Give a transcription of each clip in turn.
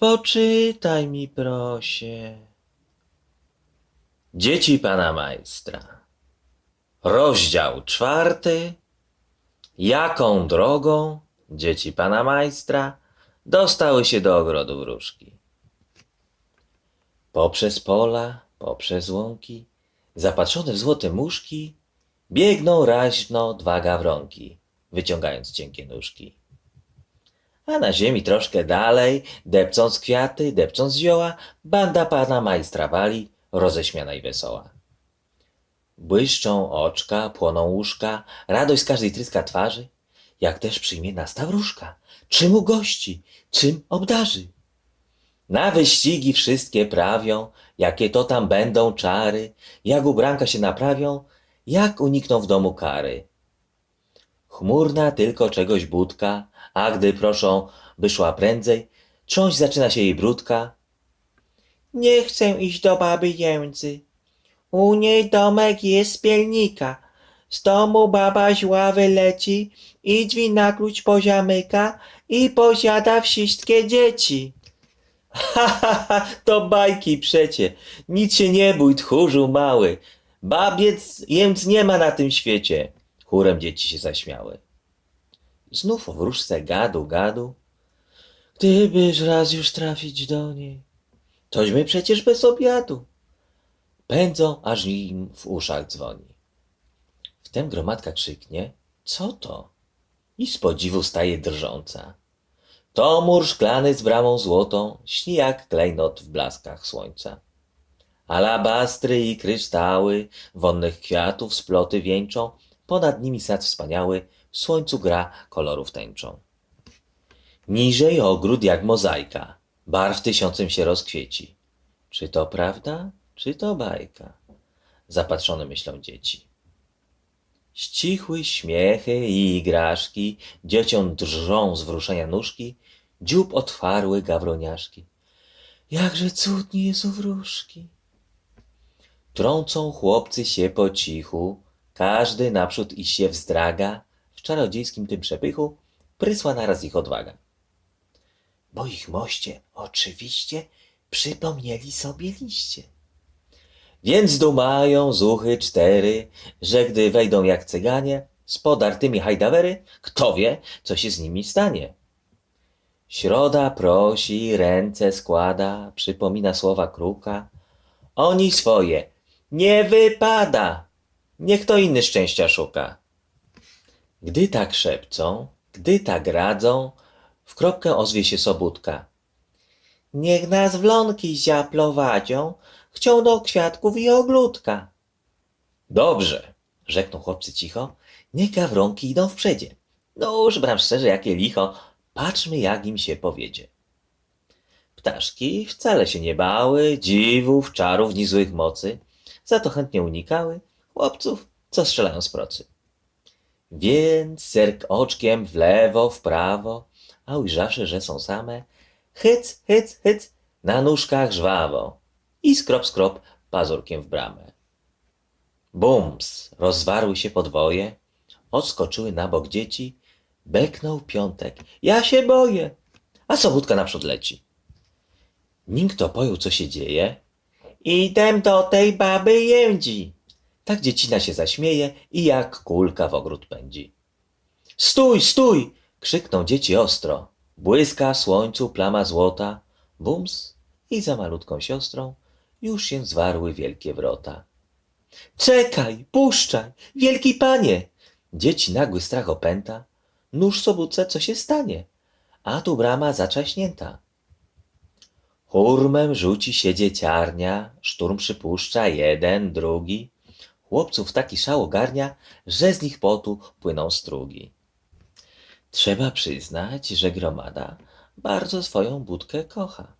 Poczytaj mi, prosie. Dzieci pana majstra. Rozdział czwarty. Jaką drogą dzieci pana majstra dostały się do ogrodu wróżki? Poprzez pola, poprzez łąki, zapatrzone w złote muszki, biegną raźno dwa gawronki, wyciągając cienkie nóżki. A na ziemi troszkę dalej, depcąc kwiaty, depcąc zioła, banda pana majstra wali, roześmiana i wesoła. Błyszczą oczka, płoną łóżka, radość z każdej tryska twarzy, jak też przyjmie nas ta wróżka, czym ugości, czym obdarzy. Na wyścigi wszystkie prawią, jakie to tam będą czary, jak ubranka się naprawią, jak unikną w domu kary. Chmurna tylko czegoś budka, a gdy proszą, by szła prędzej, trząść zaczyna się jej brudka. Nie chcę iść do baby Jędzy. U niej domek jest pielnika. Z domu baba zła wyleci i drzwi na klucz poziamyka i posiada wszystkie dzieci. Ha, ha, ha, to bajki przecie. Nic się nie bój, tchórzu mały. Babiec jędz nie ma na tym świecie. Chórem dzieci się zaśmiały. Znów o wróżce gadu, gadu. Gdybyż raz już trafić do niej, tośmy przecież bez obiadu. Pędzą, aż im w uszach dzwoni. Wtem gromadka krzyknie, co to? I z podziwu staje drżąca. To mur szklany z bramą złotą, śni jak klejnot w blaskach słońca. Alabastry i kryształy, wonnych kwiatów sploty wieńczą, ponad nimi sad wspaniały, słońcu gra kolorów tęczą. Niżej ogród jak mozaika, barw tysiącem się rozkwieci. Czy to prawda, czy to bajka? Zapatrzone myślą dzieci. Ścichły śmiechy i igraszki, dzieciom drżą z wruszenia nóżki, dziób otwarły gawroniaszki. Jakże cudnie są wróżki. Trącą chłopcy się po cichu, każdy naprzód i się wzdraga, czarodziejskim tym przepychu prysła naraz ich odwaga. Bo ich moście oczywiście przypomnieli sobie liście. Więc dumają zuchy cztery, że gdy wejdą jak cyganie, z podartymi hajdawery, kto wie, co się z nimi stanie. Środa prosi, ręce składa, przypomina słowa kruka. Oni swoje, nie wypada, niech kto inny szczęścia szuka. Gdy tak szepcą, gdy tak radzą, w kropkę ozwie się sobudka. Niech nas w ląki ziaplowadzą, chcią do kwiatków i ogródka. Dobrze, rzekną chłopcy cicho, niech gawronki idą w przedzie. No już bram szczerze, jakie licho, patrzmy jak im się powiedzie. Ptaszki wcale się nie bały, dziwów, czarów, ni złych mocy, za to chętnie unikały chłopców, co strzelają z procy. Więc zerk oczkiem w lewo, w prawo, a ujrzawszy, że są same, hyc, hyc, hyc, na nóżkach żwawo i skrop, skrop pazurkiem w bramę. Bums! Rozwarły się podwoje, odskoczyły na bok dzieci, beknął piątek. Ja się boję! A sobótka naprzód leci. Nim kto pojął, co się dzieje, idę do tej baby jędzi. Tak dziecina się zaśmieje i jak kulka w ogród pędzi. Stój, stój! krzykną dzieci ostro. Błyska słońcu plama złota, bums i za malutką siostrą już się zwarły wielkie wrota. Czekaj, puszczaj, wielki panie! Dzieci nagły strach opęta. Nóż sobótce, co się stanie? A tu brama zaczaśnięta. Hurmem rzuci się dzieciarnia, szturm przypuszcza jeden, drugi. Chłopców taki szał ogarnia, że z nich potu płyną strugi. Trzeba przyznać, że gromada bardzo swoją budkę kocha.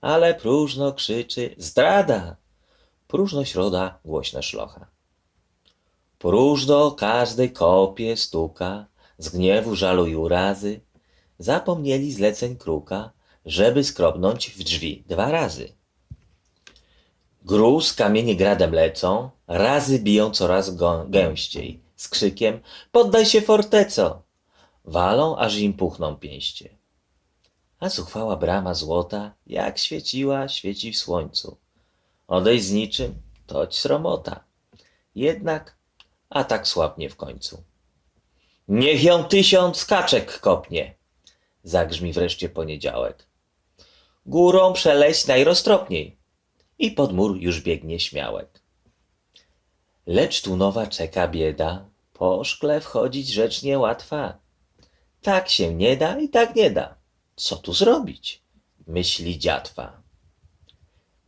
Ale próżno krzyczy zdrada, próżno środa głośna szlocha. Próżno każdy kopie, stuka, z gniewu, żalu i urazy. Zapomnieli zleceń kruka, żeby skrobnąć w drzwi dwa razy. Gruz, kamienie gradem lecą, razy biją coraz gęściej, z krzykiem poddaj się forteco! Walą, aż im puchną pięście. A zuchwała brama złota, jak świeciła, świeci w słońcu. Odejść z niczym, toć sromota. Jednak, a tak słabnie w końcu. Niech ją tysiąc kaczek kopnie, zagrzmi wreszcie poniedziałek. Górą przeleść najroztropniej i pod mur już biegnie śmiałek. Lecz tu nowa czeka bieda, po szkle wchodzić rzecz niełatwa. Tak się nie da i tak nie da. Co tu zrobić? Myśli dziatwa.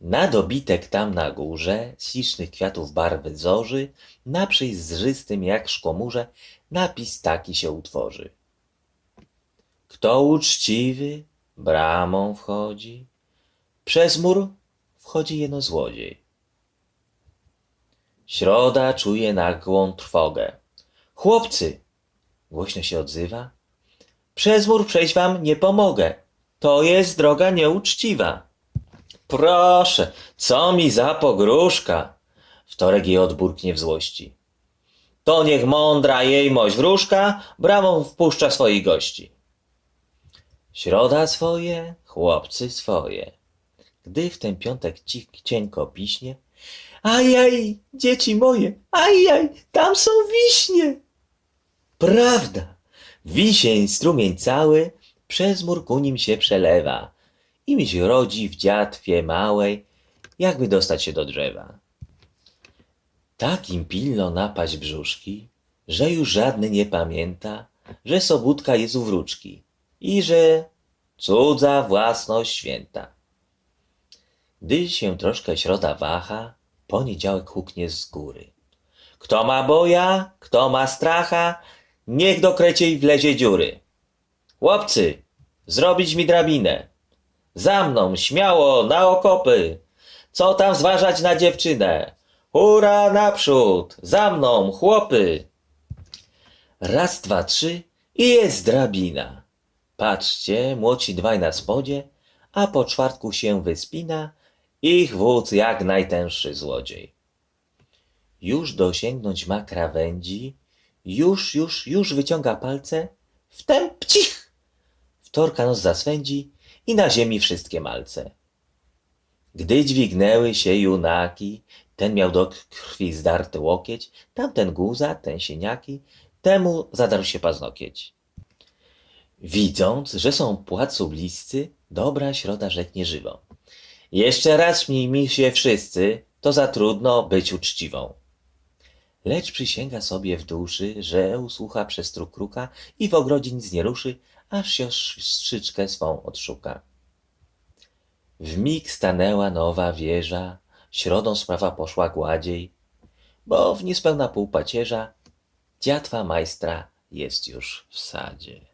Na dobitek tam na górze, z ślicznych kwiatów barwy zorzy, na przejrzystym jak szkomurze, napis taki się utworzy. Kto uczciwy, bramą wchodzi, przez mur wchodzi jeno złodziej. Środa czuje nagłą trwogę. Chłopcy, głośno się odzywa, przez mur przejść wam nie pomogę. To jest droga nieuczciwa. Proszę, co mi za pogróżka? Wtorek jej odburknie w złości. To niech mądra jejmość wróżka bramą wpuszcza swoich gości. Środa swoje, chłopcy swoje. Gdy w ten piątek ci cienko piśnie, ajaj, dzieci moje, ajaj, tam są wiśnie. Prawda, wisień strumień cały przez mur ku nim się przelewa i mi się rodzi w dziatwie małej, jakby dostać się do drzewa. Tak im pilno napaść brzuszki, że już żadny nie pamięta, że sobótka jest u wróczki i że cudza własność święta. Gdy się troszkę środa waha, poniedziałek huknie z góry. Kto ma boja, kto ma stracha, niech do kreciej wlezie dziury. Chłopcy, zrobić mi drabinę. Za mną, śmiało, na okopy. Co tam zważać na dziewczynę? Hurra naprzód, za mną, chłopy. Raz, dwa, trzy i jest drabina. Patrzcie, młodsi dwaj na spodzie, a po czwartku się wyspina ich wódz jak najtęższy złodziej. Już dosięgnąć ma krawędzi, już, już, już wyciąga palce, wtem pcich! Wtorka nos zaswędzi i na ziemi wszystkie malce. Gdy dźwignęły się junaki, ten miał do krwi zdarty łokieć, tamten guza, ten sieniaki, temu zadarł się paznokieć. Widząc, że są płacu bliscy, dobra środa rzeknie żywo. Jeszcze raz śmij mi się wszyscy, to za trudno być uczciwą. Lecz przysięga sobie w duszy, że usłucha przez truk kruka i w ogrodzie nic nie ruszy, aż siostrzyczkę swą odszuka. W mig stanęła nowa wieża, środą sprawa poszła gładziej, bo w niespełna pół pacierza dziatwa majstra jest już w sadzie.